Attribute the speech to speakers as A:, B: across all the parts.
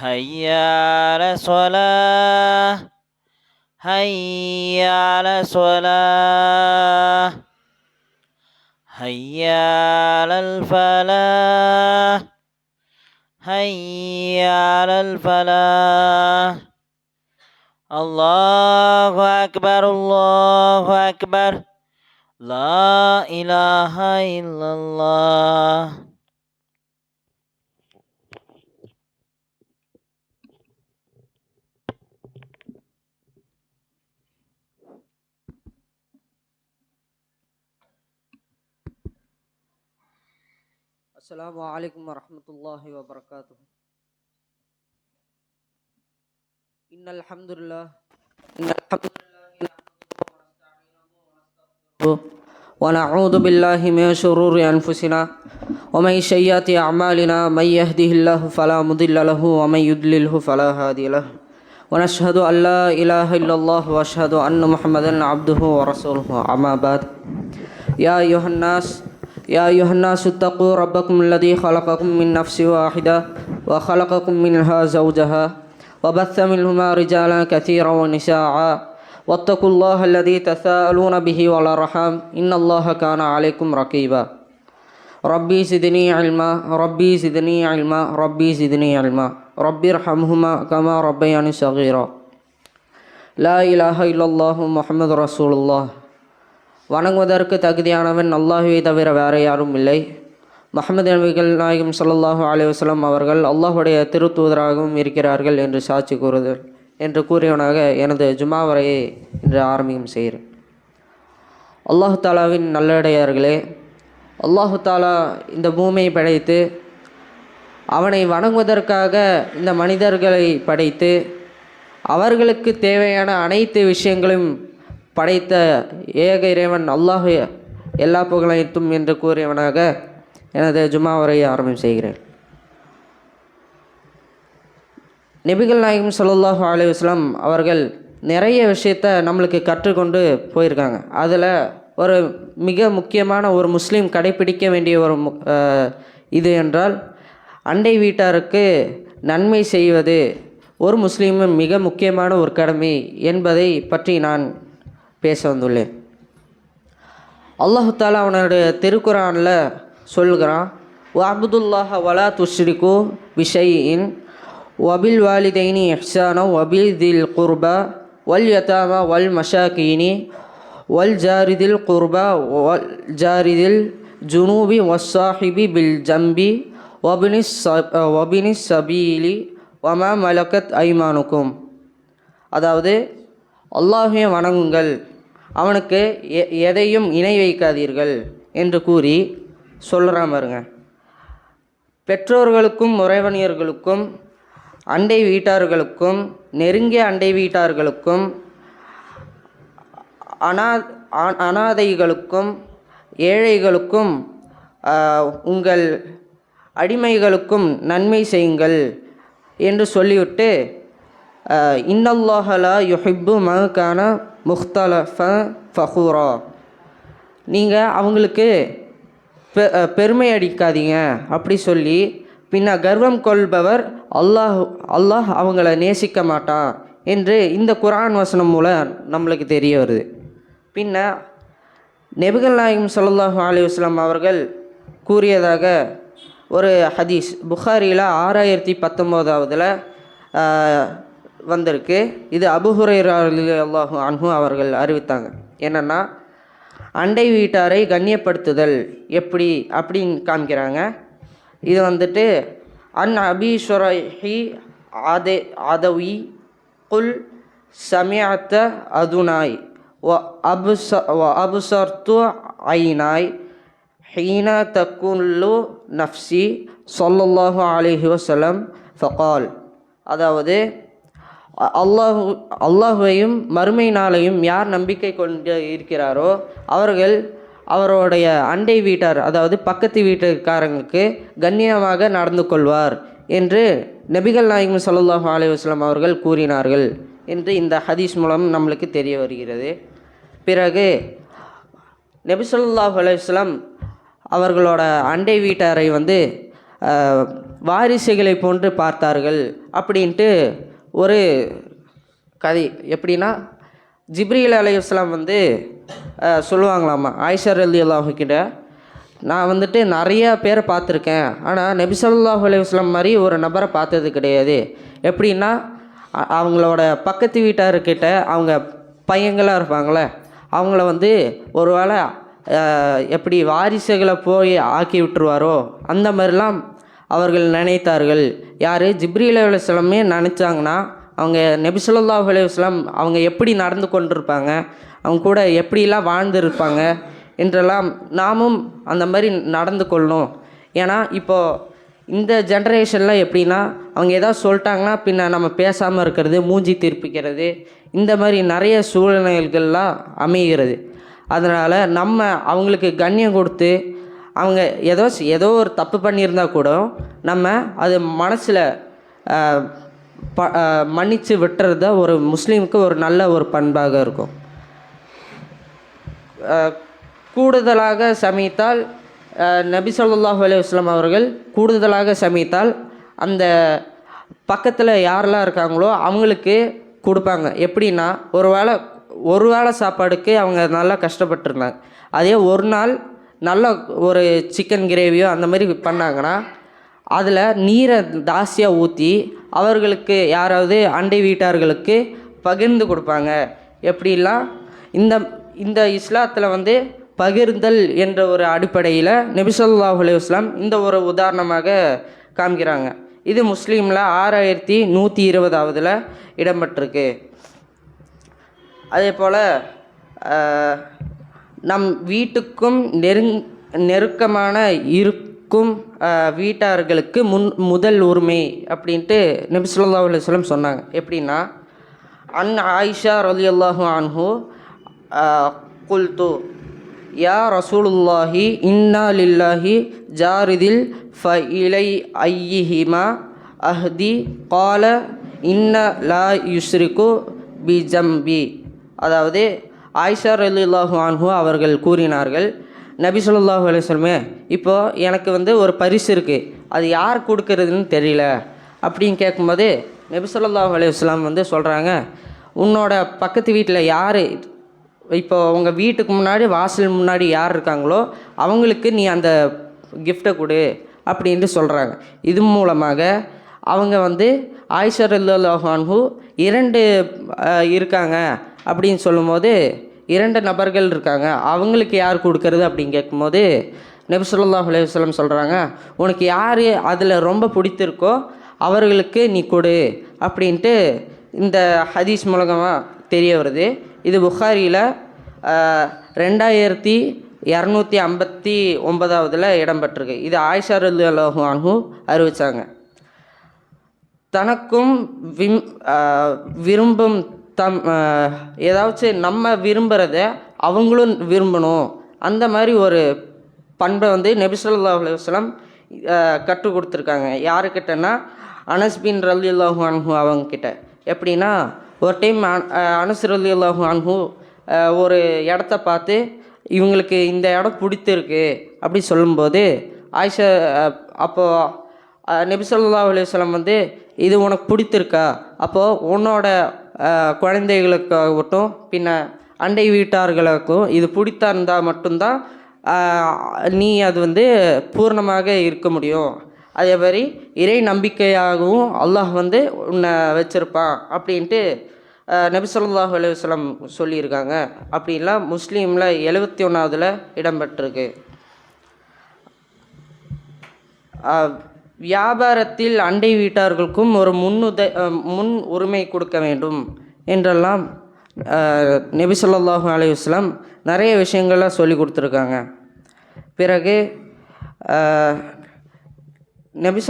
A: هيا على الصلاة. هيا على الصلاة. هيا على الفلاح. هيا على الفلاح. الله أكبر الله أكبر. لا إله إلا الله.
B: السلام عليكم ورحمة الله وبركاته. إن الحمد لله. إن الحمد لله ونعوذ بالله من شرور أنفسنا ومن سيئات أعمالنا. من يهده الله فلا مضل له ومن يضلله فلا هادي له. ونشهد أن لا إله إلا الله وأشهد أن محمدا عبده ورسوله. أما بعد يا أيها الناس يا أيها الناس اتقوا ربكم الذي خلقكم من نفس واحدة وخلقكم منها زوجها وبث منهما رجالا كثيرا ونساء واتقوا الله الذي تساءلون به والأرحام إن الله كان عليكم رقيبا ربي زدني علما ربي زدني علما ربي زدني علما. ربي ارحمهما كما ربياني صغيرا. لا إله إلا الله محمد رسول الله. வணங்குவதற்கு தகுதியானவன் அல்லாஹுவை தவிர வேறு யாரும் இல்லை. மஹமது நபிகள் நாயகம் சல்லாஹூ அலைஹி அவர்கள் அல்லாஹுடைய திருத்தூதராகவும் இருக்கிறார்கள் என்று சாட்சி கூறுதல் என்று கூறியவனாக எனது ஜுமா வரையை இன்று ஆரம்பிக்கும் செய்கிறேன். அல்லாஹு தாலாவின் நல்லடையார்களே அல்லாஹு தாலா இந்த பூமியை படைத்து அவனை வணங்குவதற்காக இந்த மனிதர்களை படைத்து அவர்களுக்கு தேவையான அனைத்து விஷயங்களையும் படைத்த ஏக இறைவன் அல்லாஹு எல்லா புகழைத்தும் என்று கூறியவனாக எனது ஜுமா உரையை ஆரம்பம் செய்கிறேன். நபிகள் நாயகம் ஸல்லல்லாஹு அலைஹி அவர்கள் நிறைய விஷயத்த நம்மளுக்கு கற்றுக்கொண்டு போயிருக்காங்க. அதில் ஒரு மிக முக்கியமான ஒரு முஸ்லீம் கடைபிடிக்க வேண்டிய ஒரு மு- இது என்றால் அண்டை வீட்டாருக்கு நன்மை செய்வது ஒரு முஸ்லீமின் மிக முக்கியமான ஒரு கடமை என்பதை பற்றி நான் பேச வந்துள்ளேன் அல்லாஹு தாலா அவனுடைய திருக்குறானில் சொல்கிறான் அபுதுல்லாஹ வலா துஷ்ரிகு விஷயின் வபில் வாலிதைனி இஹ்சானோ வபில் தில் குர்பா வல் யதாமா வல் மஷாக்கீனி வல் ஜாரிதில் குர்பா வல் ஜாரிதில் ஜுனூபி வசாஹிபி பில் ஜம்பி வபினி வபினி சபீலி வமா மலக்கத் ஐமானுக்கும். அதாவது அல்லாஹ்வை வணங்குங்கள். அவனுக்கு எ- எதையும் இணை வைக்காதீர்கள் என்று கூறி சொல்கிறான் பாருங்க. பெற்றோர்களுக்கும் உறவினர்களுக்கும் அண்டை வீட்டார்களுக்கும் நெருங்கிய அண்டை வீட்டார்களுக்கும் அனா அ- அனாதைகளுக்கும் ஏழைகளுக்கும் உங்கள் அடிமைகளுக்கும் நன்மை செய்யுங்கள் என்று சொல்லிவிட்டு இன்னல்லாஹலா யுஹிப்பு மகக்கான முஹ்தலஃப ஃபஹூரா. நீங்கள் அவங்களுக்கு பெ பெருமை அடிக்காதீங்க. அப்படி சொல்லி பின்ன கர்வம் கொள்பவர் அல்லாஹ் அல்லாஹ் அவங்கள நேசிக்க மாட்டான் என்று இந்த குரான் வசனம் மூலம் நம்மளுக்கு தெரிய வருது. பின்ன நெபுகல் நாயகம் ஸல்லல்லாஹு அலி வஸ்லாம் அவர்கள் கூறியதாக ஒரு ஹதீஸ். புகாரியில் ஆறாயிரத்தி பத்தொம்போதாவதில் வந்திருக்கு. இது அபுஹுரைரா அல்லாஹு அன்ஹு அவர்கள் அறிவித்தாங்க. என்னென்னா அண்டை வீட்டாரை கண்ணியப்படுத்துதல் எப்படி அப்படின்னு காமிக்கிறாங்க இது வந்துட்டு அன் அபீஸ்வரஹி ஆதே ஆதவி குல் சமியத்த அதுனாய் ஒ அபுச வ அபுசர்த்து ஐநாய் ஹீனா தக்குல்லு நஃப்சி சொல்லல்லாஹு அலிஹி வசலம் ஃபகால். அதாவது அல்லாஹு அல்லாஹுவையும் மறுமை நாளையும் யார் நம்பிக்கை கொண்டு இருக்கிறாரோ அவர்கள் அவருடைய அண்டை வீட்டார் அதாவது பக்கத்து வீட்டுக்காரங்களுக்கு கண்ணியமாக நடந்து கொள்வார் என்று நபிகள் நாயகம் சல்லாஹு அலைஹி அவர்கள் கூறினார்கள் என்று இந்த ஹதீஸ் மூலம் நம்மளுக்கு தெரிய வருகிறது. பிறகு நபி சொல்லாஹு அலைஹி அவர்களோட அண்டை வீட்டாரை வந்து வாரிசுகளை போன்று பார்த்தார்கள் அப்படின்ட்டு ஒரு கதை. எப்படின்னா ஜிப்ரீல் அலைஹிஸ்ஸலாம் வந்து சொல்லுவாங்களாமா ஆயிஷர் அலி அல்லாஹுக்கிட்ட நான் வந்துட்டு நிறைய பேரை பார்த்துருக்கேன். ஆனால் நபிசல்லாஹ் ஸல்லல்லாஹு மாதிரி ஒரு நபரை பார்த்தது கிடையாது. எப்படின்னா அவங்களோட பக்கத்து வீட்டார்கிட்ட அவங்க பையங்களாக இருப்பாங்களே அவங்கள வந்து ஒரு வேளை எப்படி வாரிசுகளை போய் ஆக்கி விட்டுருவாரோ அந்த மாதிரிலாம் அவர்கள் நினைத்தார்கள். யார்? ஜிப்ரீல் அலுவலமே நினச்சாங்கன்னா அவங்க நபி ஸல்லல்லாஹு அவங்க எப்படி நடந்து கொண்டிருப்பாங்க? அவங்க கூட எப்படிலாம் வாழ்ந்துருப்பாங்க? என்றெல்லாம் நாமும் அந்த மாதிரி நடந்து கொள்ளணும் ஏன்னா இப்போது இந்த ஜென்ரேஷனில் எப்படின்னா அவங்க ஏதாவது சொல்லிட்டாங்கன்னா பின்ன நம்ம பேசாமல் இருக்கிறது மூஞ்சி திருப்பிக்கிறது இந்த மாதிரி நிறைய சூழ்நிலைகள்லாம் அமைகிறது. அதனால் நம்ம அவங்களுக்கு கண்ணியம் கொடுத்து அவங்க ஏதோ ஏதோ ஒரு தப்பு பண்ணியிருந்தா கூட நம்ம அது மனசில் ப மன்னித்து விட்டுறது தான் ஒரு முஸ்லீமுக்கு ஒரு நல்ல ஒரு பண்பாக இருக்கும். கூடுதலாக சமைத்தால் நபி சொல்லாஹு அலைஹி அவர்கள் கூடுதலாக சமைத்தால் அந்த பக்கத்தில் யாரெல்லாம் இருக்காங்களோ அவங்களுக்கு கொடுப்பாங்க. எப்படின்னா ஒரு வேளை ஒரு வேளை சாப்பாடுக்கு அவங்க நல்லா கஷ்டப்பட்டிருந்தாங்க. அதே ஒரு நாள் நல்ல ஒரு சிக்கன் கிரேவியோ அந்த மாதிரி பண்ணாங்கன்னா அதில் நீரை ஜாஸ்தியாக ஊற்றி அவர்களுக்கு யாராவது அண்டை வீட்டார்களுக்கு பகிர்ந்து கொடுப்பாங்க. எப்படிலாம் இந்த இந்த இஸ்லாத்தில் வந்து பகிர்ந்தல் என்ற ஒரு அடிப்படையில் நபி ஸல்லல்லாஹு இந்த ஒரு உதாரணமாக காமிக்கிறாங்க. இது முஸ்லீமில் ஆறாயிரத்தி நூற்றி இருபதாவதில் இடம்பெற்றிருக்கு. அதே போல் நம் வீட்டுக்கும் நெருங் நெருக்கமான இருக்கும் வீட்டார்களுக்கு முன் முதல் உரிமை அப்படின்ட்டு நபி சொல்லா அலுவலம் சொன்னாங்க. எப்படின்னா அன் ஆயிஷா ரலியல்லாஹு அன்ஹு குல்து யா ரசூலுல்லாஹி இன்னா லில்லாஹி ஜாரிதில் ஃப இலை ஐயிஹிமா அஹ்தி கால இன்ன லா யுஸ்ரிகு பி ஜம்பி. அதாவது ஆயிஷா ரலில்லாஹு ஆன்ஹு அவர்கள் கூறினார்கள் நபி சொல்லாஹு அலைஹி இப்போது எனக்கு வந்து ஒரு பரிசு இருக்குது அது யார் கொடுக்கறதுன்னு தெரியல. அப்படின்னு கேட்கும்போது நபி சொல்லாஹு அலுவலாம் வந்து சொல்கிறாங்க உன்னோட பக்கத்து வீட்டில் யார்? இப்போ உங்கள் வீட்டுக்கு முன்னாடி வாசல் முன்னாடி யார் இருக்காங்களோ அவங்களுக்கு நீ அந்த கிஃப்டை கொடு. அப்படின்ட்டு சொல்கிறாங்க இது மூலமாக அவங்க வந்து ஆயிஷர் அல்லாஹான்ஹு இரண்டு இருக்காங்க. அப்படின்னு சொல்லும்போது இரண்டு நபர்கள் இருக்காங்க. அவங்களுக்கு யார் கொடுக்கறது அப்படின்னு கேட்கும்போது நபி ஸல்லல்லாஹு சொல்கிறாங்க உனக்கு யார் அதில் ரொம்ப பிடித்திருக்கோ அவர்களுக்கு நீ கொடு அப்படின்ட்டு இந்த ஹதீஸ் மூலமாக தெரிய வருது. இது புகாரியில் ரெண்டாயிரத்தி இரநூத்தி ஐம்பத்தி ஒன்பதாவதில் இடம்பெற்றிருக்கு. இது ஆயிஷா ரலியல்லாஹு அறிவித்தாங்க தனக்கும் விம் விரும்பும் தம் ஏதாச்சும் நம்ம விரும்புகிறத அவங்களும் விரும்பணும். அந்த மாதிரி ஒரு பண்பை வந்து நபி அலுவலம் கற்றுக் கொடுத்துருக்காங்க. யாருக்கிட்டனா அனஸ் பின் அல்லாஹூ அன்ஹு அவங்க கிட்ட எப்படின்னா ஒரு டைம் அனஸ் ரல்லி அல்லாஹூ ஆஹ் ஒரு இடத்த பார்த்து இவங்களுக்கு இந்த இடம் பிடித்திருக்கு. அப்படி சொல்லும்போது ஆயிஷா அப்போது அப்போ அலுவலம் வந்து இது உனக்கு பிடித்திருக்கா? அப்போது உன்னோட குழந்தைகளுக்காகட்டும் பின்ன அண்டை வீட்டார்களுக்கும் இது பிடித்தா இருந்தால் மட்டும்தான் நீ அது வந்து பூர்ணமாக இருக்க முடியும். அதே மாதிரி இறை நம்பிக்கையாகவும் அல்லாஹ் வந்து உன்னை வச்சுருப்பான் அப்படின்ட்டு அஹ், நபி சொல்லியிருக்காங்க. அப்படின்லாம் முஸ்லீமில் எழுபத்தி ஒன்றாவதுல இடம்பெற்றிருக்கு. வியாபாரத்தில் அண்டை வீட்டார்களுக்கும் ஒரு முன்னுத முன் உரிமை கொடுக்க வேண்டும் என்றெல்லாம் அஹ், நபி நிறைய விஷயங்கள்லாம் சொல்லி கொடுத்துருக்காங்க. பிறகு அஹ், நபி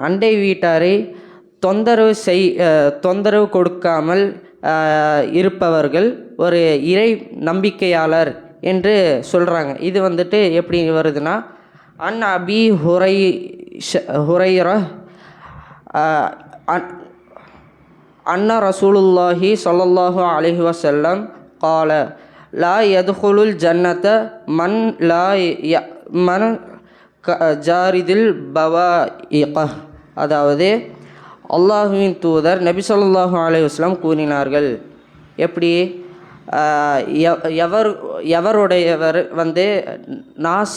B: அண்டை வீட்டாரை தொந்தரவு செய் தொந்தரவு கொடுக்காமல் இருப்பவர்கள் ஒரு இறை நம்பிக்கையாளர் என்று சொல்கிறாங்க இது வந்துட்டு எப்படி வருதுன்னா அன் அபி ஹுரை ஹுரைர அன்ன ரசூலுல்லாஹி சொல்லல்லாஹு அலஹி வசல்லம் கால லா யதுகுலுல் ஜன்னத மன் லா ய மன் க ஜாரிதில் பவா அதாவது அல்லாஹுவின் தூதர் நபி சொல்லாஹு அலி வஸ்லாம் கூறினார்கள். எப்படி? எவ- எவர் எவருடையவர் வந்து நாஸ்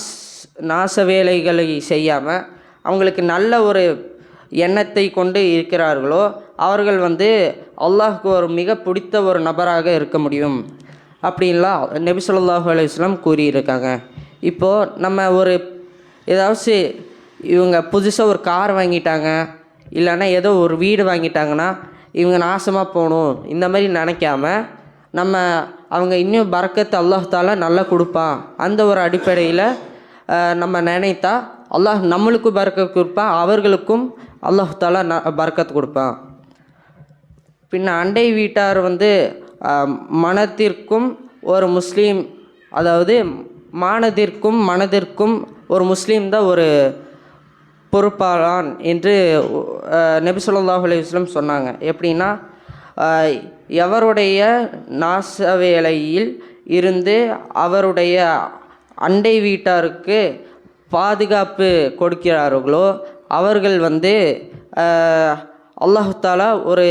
B: நாச வேலைகளை செய்யாமல் அவங்களுக்கு நல்ல ஒரு எண்ணத்தை கொண்டு இருக்கிறார்களோ அவர்கள் வந்து அல்லாஹுக்கு ஒரு மிக பிடித்த ஒரு நபராக இருக்க முடியும் அப்படின்லாம் நபி ஸல்லல்லாஹு கூறியிருக்காங்க. இப்போது நம்ம ஒரு ஏதாச்சும் இவங்க புதுசாக ஒரு கார் வாங்கிட்டாங்க இல்லைன்னா ஏதோ ஒரு வீடு வாங்கிட்டாங்கன்னா இவங்க நாசமாக போகணும் இந்த மாதிரி நினைக்காம நம்ம அவங்க இன்னும் பறக்கத்து அல்லாஹ் நல்லா கொடுப்பான். அந்த ஒரு அடிப்படையில் நம்ம நினைத்தா அல்லாஹ் நம்மளுக்கும் பறக்க கொடுப்பான் அவர்களுக்கும் அல்லாஹ் தாலா ந பறக்கத்து கொடுப்பான் பின்ன அண்டை வீட்டார் வந்து மனத்திற்கும் ஒரு முஸ்லீம் அதாவது மானதிற்கும் மனதிற்கும் ஒரு முஸ்லீம் தான் ஒரு பொறுப்பாளான் என்று அஹ், நபி சொன்னாங்க. எப்படின்னா எவருடைய நாசவேலையில் இருந்து அவருடைய அண்டை வீட்டாருக்கு பாதுகாப்பு கொடுக்கிறார்களோ அவர்கள் வந்து அல்லாஹாலா தாலா ஒரு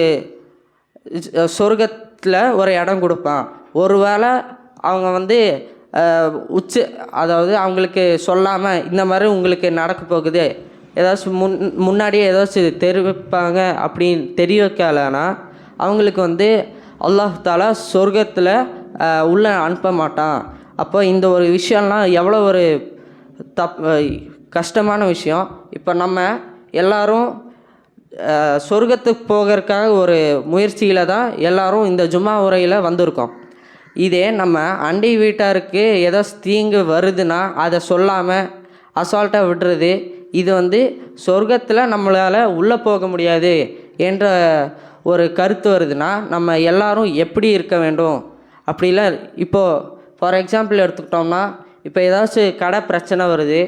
B: சொர்க்கத்தில் ஒரு இடம் கொடுப்பான். ஒருவேளை அவங்க வந்து உச்ச அதாவது அவங்களுக்கு சொல்லாமல் இந்த மாதிரி உங்களுக்கு நடக்க போகுது ஏதாச்சும் முன் முன்னாடியே ஏதாச்சும் தெரிவிப்பாங்க அப்படின்னு தெரிய வைக்கலைன்னா அவங்களுக்கு வந்து அல்லாஹாலா சொர்க்கத்தில் உள்ளே அனுப்ப மாட்டான். அப்போ இந்த ஒரு விஷயம்லாம் எவ்வளோ ஒரு தப் கஷ்டமான விஷயம். இப்போ நம்ம எல்லோரும் சொர்க்கத்துக்கு போகிறதுக்காக ஒரு முயற்சியில் தான் எல்லோரும் இந்த ஜும்மா உரையில் வந்திருக்கோம். இதே நம்ம அண்டை வீட்டாருக்கு ஏதோ தீங்கு வருதுன்னா அதை சொல்லாமல் அசால்ட்டாக விடுறது இது வந்து சொர்க்கத்தில் நம்மளால் உள்ளே போக முடியாது என்ற ஒரு கருத்து வருதுன்னா நம்ம எல்லாரும் எப்படி இருக்க வேண்டும்? அப்படிலாம் இப்போது ஃபார் எக்ஸாம்பிள் எடுத்துக்கிட்டோம்னா இப்போ ஏதாச்சும் கடை பிரச்சனை வருது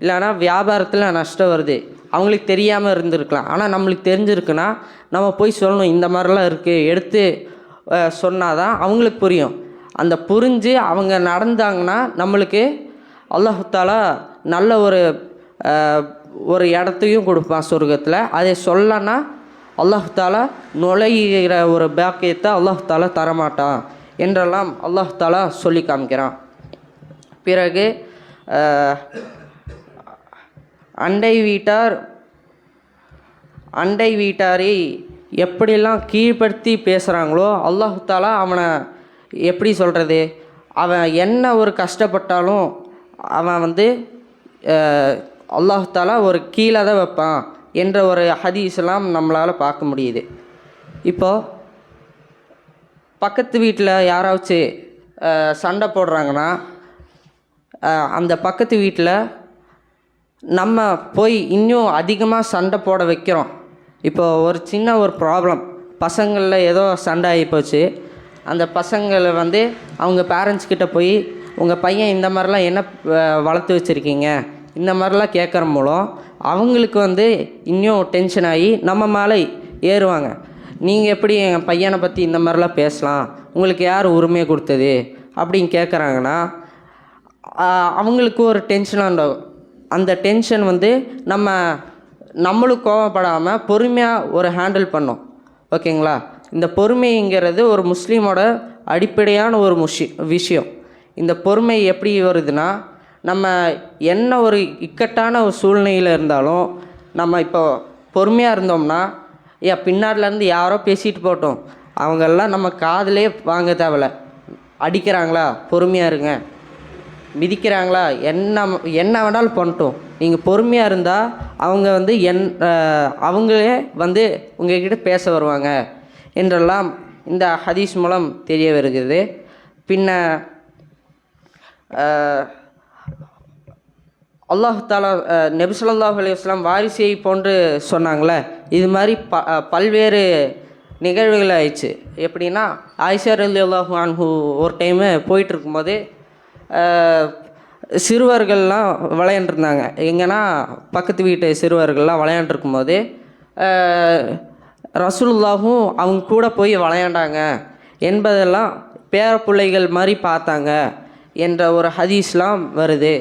B: இல்லைன்னா வியாபாரத்தில் நஷ்டம் வருது அவங்களுக்கு தெரியாமல் இருந்திருக்கலாம். ஆனால் நம்மளுக்கு தெரிஞ்சிருக்குன்னா நம்ம போய் சொல்லணும் இந்த மாதிரிலாம் இருக்குது எடுத்து சொன்னால் தான் அவங்களுக்கு புரியும். அந்த புரிஞ்சு அவங்க நடந்தாங்கன்னா நம்மளுக்கு அல்லாஹாலா நல்ல ஒரு ஒரு இடத்தையும் கொடுப்பான் சொர்க்கத்தில். அதை சொல்லனா அல்லாஹாலா நுழைகிற ஒரு பாக்கியத்தை அல்லாஹாலா தரமாட்டான். என்றெல்லாம் அல்லாஹ் தாலா சொல்லி காமிக்கிறான். பிறகு அண்டை வீட்டார் அண்டை வீட்டாரை எப்படிலாம் கீழ்ப்படுத்தி பேசுகிறாங்களோ அல்லாஹு தாலா அவனை எப்படி சொல்கிறது அவன் என்ன ஒரு கஷ்டப்பட்டாலும் அவன் வந்து அல்லாஹு அல்லாஹ் தாலா ஒரு கீழே தான் வைப்பான் என்ற ஒரு ஹதீஸ்லாம் நம்மளால் பார்க்க முடியுது. இப்போது பக்கத்து வீட்டில் யாராச்சும் சண்டை போடுறாங்கன்னா அந்த பக்கத்து வீட்டில் நம்ம போய் இன்னும் அதிகமாக சண்டை போட வைக்கிறோம். இப்போ ஒரு சின்ன ஒரு ப்ராப்ளம் பசங்களில் ஏதோ சண்டை ஆகி போச்சு. அந்த பசங்களை வந்து அவங்க பேரண்ட்ஸ் கிட்ட போய் உங்கள் பையன் இந்த மாதிரிலாம் என்ன வளர்த்து வச்சுருக்கீங்க? இந்த மாதிரிலாம் கேட்குற மூலம் அவங்களுக்கு வந்து இன்னும் டென்ஷன் ஆகி நம்ம மேலே ஏறுவாங்க. நீங்கள் எப்படி என் பையனை பற்றி இந்த மாதிரிலாம் பேசலாம்? உங்களுக்கு யார் உரிமையை கொடுத்தது? அப்படின்னு கேட்குறாங்கன்னா அவங்களுக்கு ஒரு டென்ஷன் உண்டாகும் அந்த டென்ஷன் வந்து நம்ம நம்மளும் கோவப்படாமல் பொறுமையாக ஒரு ஹேண்டில் பண்ணோம். ஓகேங்களா? இந்த பொறுமைங்கிறது ஒரு முஸ்லீமோட அடிப்படையான ஒரு முஷி விஷயம். இந்த பொறுமை எப்படி வருதுன்னா நம்ம என்ன ஒரு இக்கட்டான ஒரு சூழ்நிலையில் இருந்தாலும் நம்ம இப்போ பொறுமையாக இருந்தோம்னா ஏன் பின்னாடிலேருந்து யாரோ பேசிட்டு போட்டோம். அவங்கெல்லாம் நம்ம காதலே வாங்க தேவையில்ல அடிக்கிறாங்களா? பொறுமையாக இருங்க. மிதிக்கிறாங்களா? என்ன என்ன வேணாலும் பண்ணட்டும். நீங்கள் பொறுமையாக இருந்தால் அவங்க வந்து என் அவங்களே வந்து உங்ககிட்ட பேச வருவாங்க என்றெல்லாம் இந்த ஹதீஸ் மூலம் தெரிய வருகிறது. பின்ன அல்லாஹ் தாலா நெபிசல்லாஹ் நபி வாரிசை போன்று சொன்னாங்களே. இது மாதிரி ப பல்வேறு நிகழ்வுகள் ஆயிடுச்சு. எப்படின்னா ஆயிஷா அலி அல்லாஹு அன்ஹு ஒரு டைமு போயிட்டு இருக்கும்போது சிறுவர்கள்லாம் விளையாண்டுருந்தாங்க. எங்கன்னா பக்கத்து வீட்டு சிறுவர்கள்லாம் விளையாண்டுருக்கும்போது ரசூலுல்லாவும் அவங்க கூட போய் விளையாண்டாங்க என்பதெல்லாம் பேர பிள்ளைகள் மாதிரி பார்த்தாங்க என்ற ஒரு ஹதீஸ்லாம் வருது.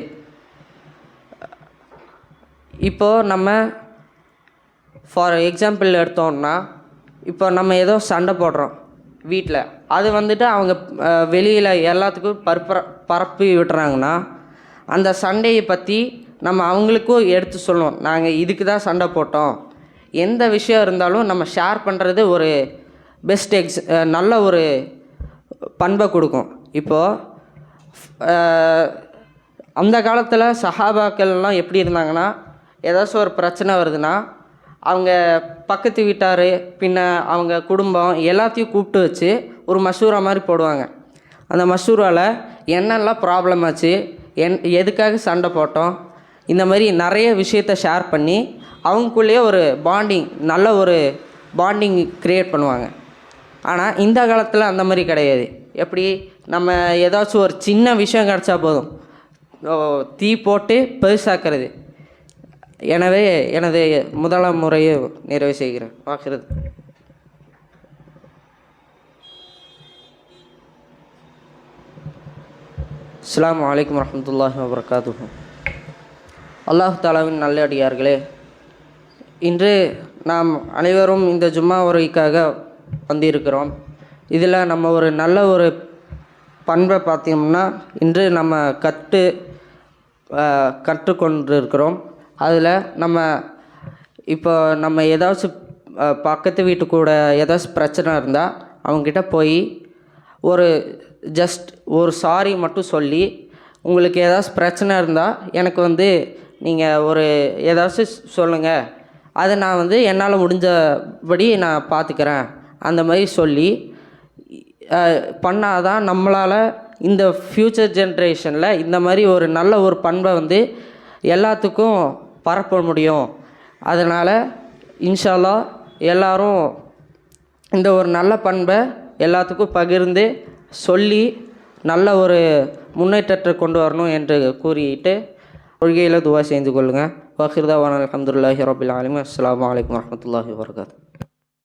B: இப்போது நம்ம ஃபார் எக்ஸாம்பிள் எடுத்தோம்னா இப்போ நம்ம ஏதோ சண்டை போடுறோம் வீட்டில் அது வந்துட்டு அவங்க வெளியில் எல்லாத்துக்கும் பரப்புற பரப்பி விட்டுறாங்கன்னா அந்த சண்டையை பற்றி நம்ம அவங்களுக்கும் எடுத்து சொல்லணும். நாங்கள் இதுக்கு தான் சண்டை போட்டோம். எந்த விஷயம் இருந்தாலும் நம்ம ஷேர் பண்ணுறது ஒரு பெஸ்ட் எக்ஸ் நல்ல ஒரு பண்பை கொடுக்கும். இப்போது அந்த காலத்தில் சஹாபாக்கள்லாம் எப்படி இருந்தாங்கன்னா ஏதாச்சும் ஒரு பிரச்சனை வருதுன்னா அவங்க பக்கத்து வீட்டார் பின்ன அவங்க குடும்பம் எல்லாத்தையும் கூப்பிட்டு வச்சு ஒரு மசூரா மாதிரி போடுவாங்க. அந்த மசூராவில் என்னெல்லாம் ப்ராப்ளம் ஆச்சு என் எதுக்காக சண்டை போட்டோம் இந்த மாதிரி நிறைய விஷயத்த ஷேர் பண்ணி அவங்களுக்குள்ளேயே ஒரு பாண்டிங் நல்ல ஒரு பாண்டிங் க்ரியேட் பண்ணுவாங்க. ஆனால் இந்த காலத்தில் அந்த மாதிரி கிடையாது. எப்படி? நம்ம ஏதாச்சும் ஒரு சின்ன விஷயம் கிடச்சா போதும். தீ போட்டு பெருசாக்குறது. எனவே எனது முதலாம் முறையை நிறைவு செய்கிறேன். பார்க்குறது. அஸ்லாம் வலைக்கம் வரமத்துல்லாஹி வபர்காத்து அல்லாஹ் தாலாவின் நல்லடியார்களே இன்று நாம் அனைவரும் இந்த ஜும்மா உரைக்காக வந்திருக்கிறோம். இதில் நம்ம ஒரு நல்ல ஒரு பண்பை பார்த்தோம்னா இன்று நம்ம கற்று ஆஹ், கற்றுக்கொண்டிருக்கிறோம். அதில் நம்ம இப்போ நம்ம ஏதாச்சும் பக்கத்து வீட்டு கூட ஏதாச்சும் பிரச்சனை இருந்தால் அவங்ககிட்ட போய் ஒரு ஜஸ்ட் ஒரு சாரி மட்டும் சொல்லி உங்களுக்கு ஏதாச்சும் பிரச்சனை இருந்தால் எனக்கு வந்து நீங்கள் ஒரு ஏதாச்சும் சொல்லுங்கள் அதை நான் வந்து என்னால் முடிஞ்சபடி நான் பார்த்துக்கிறேன் அந்த மாதிரி சொல்லி பண்ணாதான் நம்மளால் இந்த ஃப்யூச்சர் ஜென்ரேஷனில் இந்த மாதிரி ஒரு நல்ல ஒரு பண்பை வந்து எல்லாத்துக்கும் பரப்ப முடியும். அதனால் இன்ஷால்லா எல்லாரும் இந்த ஒரு நல்ல பண்பை எல்லாத்துக்கும் பகிர்ந்து சொல்லி நல்ல ஒரு முன்னேற்றத்தை கொண்டு வரணும் என்று கூறிட்டு கொள்கையில் துவா செய்து கொள்ளுங்கள் வஹிர்தாவான அலமதுல்லாஹி ரபில் ஆலமி அஸ்லாம் வலைக்கம் வரமத்துல்லாஹி வரகாத்து